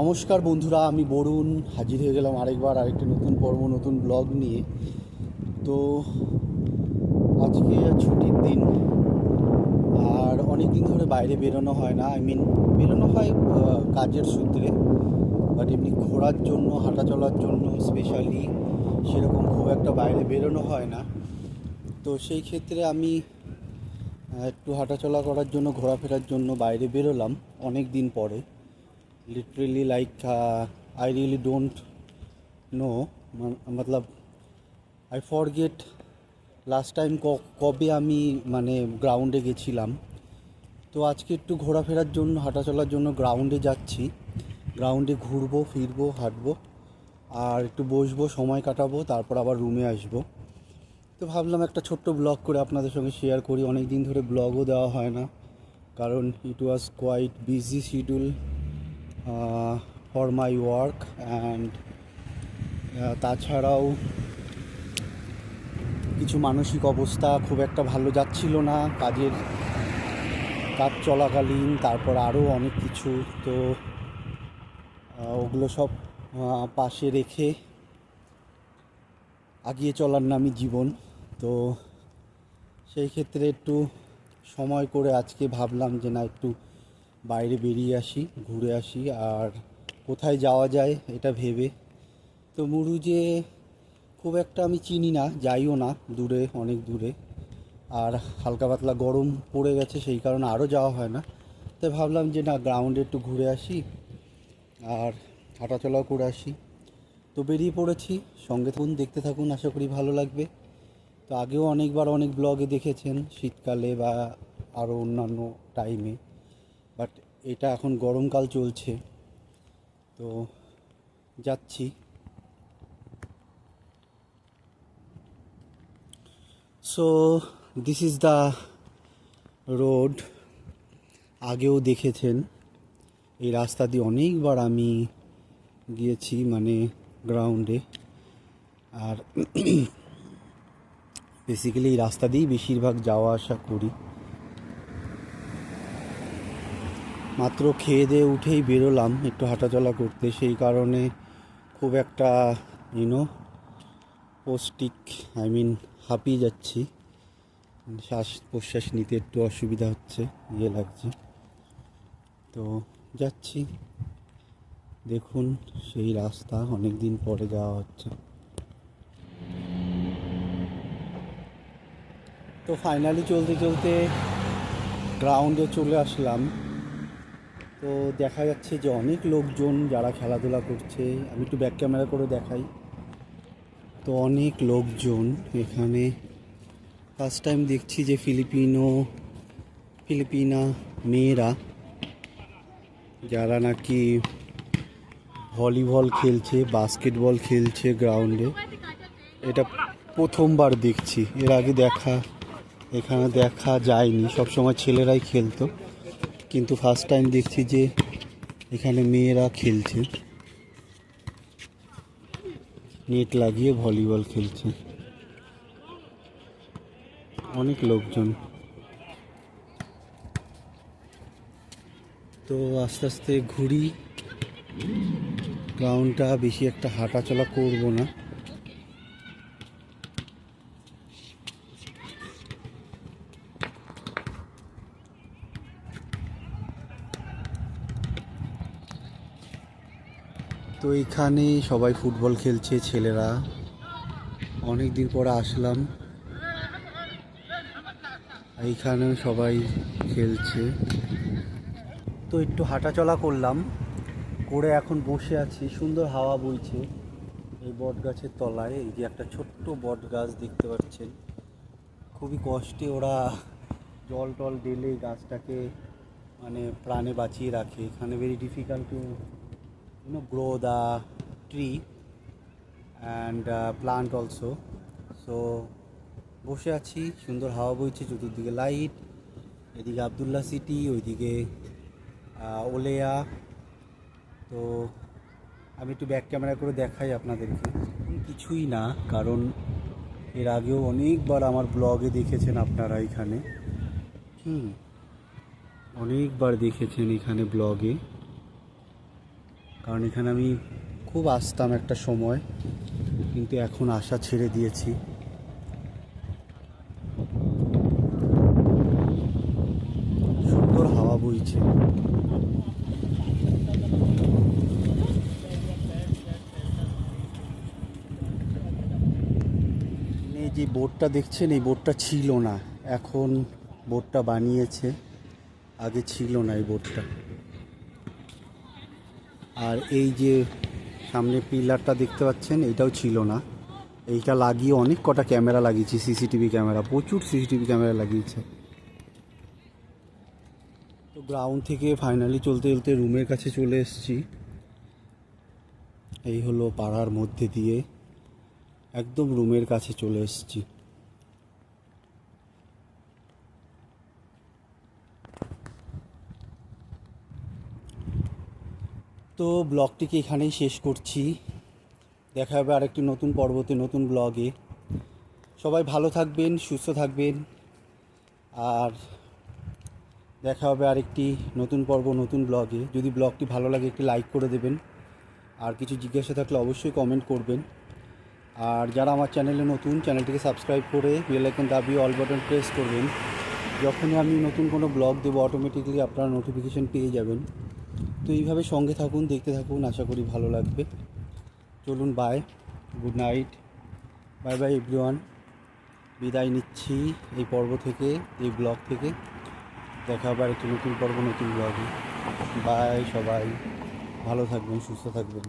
নমস্কার বন্ধুরা, আমি বরুণ হাজির হয়ে গেলাম আরেকবার, আরেকটি নতুন পর্ব, নতুন ব্লগ নিয়ে। তো আজকে ছুটির দিন, আর অনেক দিন ধরে বাইরে বেরোনো হয় না। আই মিন বেরোনো হয় কাজের সূত্রে বাট এমনি ঘোরার জন্য হাঁটা চলার জন্য স্পেশালি সেরকম খুব একটা বাইরে বেরোনো হয় না। তো সেই ক্ষেত্রে আমি একটু হাঁটাচলা করার জন্য, ঘোরাফেরার জন্য বাইরে বেরোলাম অনেক দিন পরে। Literally like I really don't know মতলব আই ফরগেট লাস্ট টাইম কবে আমি মানে গ্রাউন্ডে গেছিলাম। তো আজকে একটু ঘোরাফেরার জন্য, হাঁটাচলার জন্য গ্রাউন্ডে যাচ্ছি। গ্রাউন্ডে ঘুরবো, ফিরবো, হাঁটবো, আর একটু বসবো, সময় কাটাবো, তারপর আবার রুমে আসব। তো ভাবলাম একটা ছোট্ট ব্লগ করে আপনাদের সঙ্গে শেয়ার করি। অনেক দিন ধরে ব্লগও দেওয়া হয় না, কারণ it was quite busy schedule for my work and তাছাড়াও কিছু মানসিক অবস্থা খুব একটা ভালো যাচ্ছিল না, কাজের কাজ চলাকালীন, তারপর আরও অনেক কিছু, তো ওগুলো সব পাশে রেখে আগিয়ে চলার নামই জীবন, তো সেই ক্ষেত্রে একটু সময় করে আজকে ভাবলাম যে না, একটু বাইরে বেরিয়ে আসি, ঘুরে আসি, আর কোথায় যাওয়া যায় এটা ভেবে। তো মুরুজে খুব একটা আমি চিনি না, যাইও না, দূরে, অনেক দূরে। আর হালকা পাতলা গরম পড়ে গেছে, সেই কারণে আরও যাওয়া হয় না। তাই ভাবলাম যে না গ্রাউন্ডে একটু ঘুরে আসি, আর হাঁটাচলাও করে আসি। তো বেরিয়ে পড়েছি, সঙ্গে থাকুন, দেখতে থাকুন, আশা করি ভালো লাগবে। তো আগেও অনেকবার অনেক ব্লগে দেখেছেন, শীতকালে বা আরও অন্যান্য টাইমে বাট এটা এখন গরমকাল চলছে। তো যাচ্ছি। So this is the road আগেও দেখেছেন, এই রাস্তা দিয়ে অনেকবার আমি গিয়েছি মানে গ্রাউন্ডে আর বেসিক্যালি এই রাস্তা দিয়েই বেশিরভাগ যাওয়া আসা করি। মাত্র খেয়ে দিয়ে উঠেই বেরোলাম, একটু হাঁটাচলা করতে। সেই কারণে খুব একটা ইউনো পোস্টিক আই মিন হাঁপিয়ে যাচ্ছি। শ্বাস প্রশ্বাস নিতে একটু অসুবিধা হচ্ছে ইয়ে লাগছে। তো যাচ্ছি। দেখুন, সেই রাস্তা অনেক দিন পরে যাওয়া হচ্ছে। তো ফাইনালি চলতে চলতে গ্রাউন্ডে চলে আসলাম। তো দেখা যাচ্ছে যে অনেক লোকজন যারা খেলাধুলা করছে, আমি একটু ব্যাক ক্যামেরা করে দেখাই। তো অনেক লোকজন এখানে ফার্স্ট টাইম দেখছি যে ফিলিপিনো, ফিলিপিনা মেয়েরা যারা নাকি ভলিবল খেলছে বাস্কেটবল খেলছে গ্রাউন্ডে এটা প্রথমবার দেখছি, এর আগে দেখা, এখানে দেখা যায়নি, সবসময় ছেলেরাই খেলতো। কিন্তু ফার্স্ট টাইম দেখছি যে এখানে মেয়েরা খেলছে। নেট লাগিয়ে ভলিবল খেলছে। অনেক লোকজন। তো আস্তে আস্তে ঘুরি। গ্রাউন্ডটা বেশি একটা হাঁটাচলা করব না। তো এইখানে সবাই ফুটবল খেলছে, ছেলেরা। অনেক দিন পরে আসলাম। এইখানে সবাই খেলছে। তো একটু হাঁটাচলা করলাম। করে এখন বসে আছি। সুন্দর হাওয়া বইছে এই বট গাছের তলায়। এই যে একটা ছোট্ট বট গাছ দেখতে পাচ্ছেন। খুবই কষ্টে ওরা জল টল ঢেলে গাছটাকে মানে প্রাণে বাঁচিয়ে রাখে। এখানে very difficult to you know grow the tree and plant also so বসে আছি, সুন্দর হাওয়া বইছে, চতুর্দিকে লাইট এদিকে আবদুল্লা সিটি ওইদিকে ওলেয়া। তো, আমি একটু ব্যাক ক্যামেরা করে দেখাই আপনাদেরকে। কিছুই না, কারণ এর আগেও অনেকবার আমার ব্লগে দেখেছেন আপনারা এখানে। হুম, অনেকবার দেখেছেন এখানে ব্লগে কারণ এখানে আমি খুব আসতাম একটা সময়, কিন্তু এখন আশা ছেড়ে দিয়েছি। সুন্দর হাওয়া বইছে। এই যে বোটটা দেখছেন, এই বোটটা ছিল না। এখন বোটটা বানিয়েছে, আগে ছিল না এই বোটটা। আর এই যে সামনে পিলারটা দেখতে পাচ্ছেন এইটাও ছিল না। এইটা লাগিয়ে অনেক কটা ক্যামেরা লাগিয়েছি, সিসিটিভি ক্যামেরা, প্রচুর সিসিটিভি ক্যামেরা লাগিয়েছে। তো গ্রাউন্ড থেকে ফাইনালি চলতে চলতে রুমের কাছে চলে এসেছি। এই হলো পাড়ার মধ্যে দিয়ে একদম রুমের কাছে চলে এসেছি। তো ব্লগটিকে এখানেই শেষ করছি। দেখা হবে আরেকটি নতুন পর্বতে, নতুন ব্লগে। সবাই ভালো থাকবেন, সুস্থ থাকবেন। আর দেখা হবে আরেকটি নতুন পর্ব, নতুন ব্লগে। যদি ব্লগটি ভালো লাগে, একটি লাইক করে দেবেন। আর কিছু জিজ্ঞাসা থাকলে অবশ্যই কমেন্ট করবেন। আর যারা আমার চ্যানেলে নতুন, চ্যানেলটিকে সাবস্ক্রাইব করে বেল আইকন দাবিয়ে অল বাটন প্রেস করবেন। যখনই আমি নতুন কোনো ব্লগ দেবো অটোমেটিকলি আপনারা নোটিফিকেশন পেয়ে যাবেন। তো এইভাবে সঙ্গে থাকুন, দেখতে থাকুন, আশা করি ভালো লাগবে। চলুন bye good night bye bye everyone বিদায় নিচ্ছি এই পর্ব থেকে, এই ব্লগ থেকে। দেখা হবে আরেকটি নতুন পর্ব, নতুন ব্লগে বাই সবাই। ভালো থাকবেন, সুস্থ থাকবেন।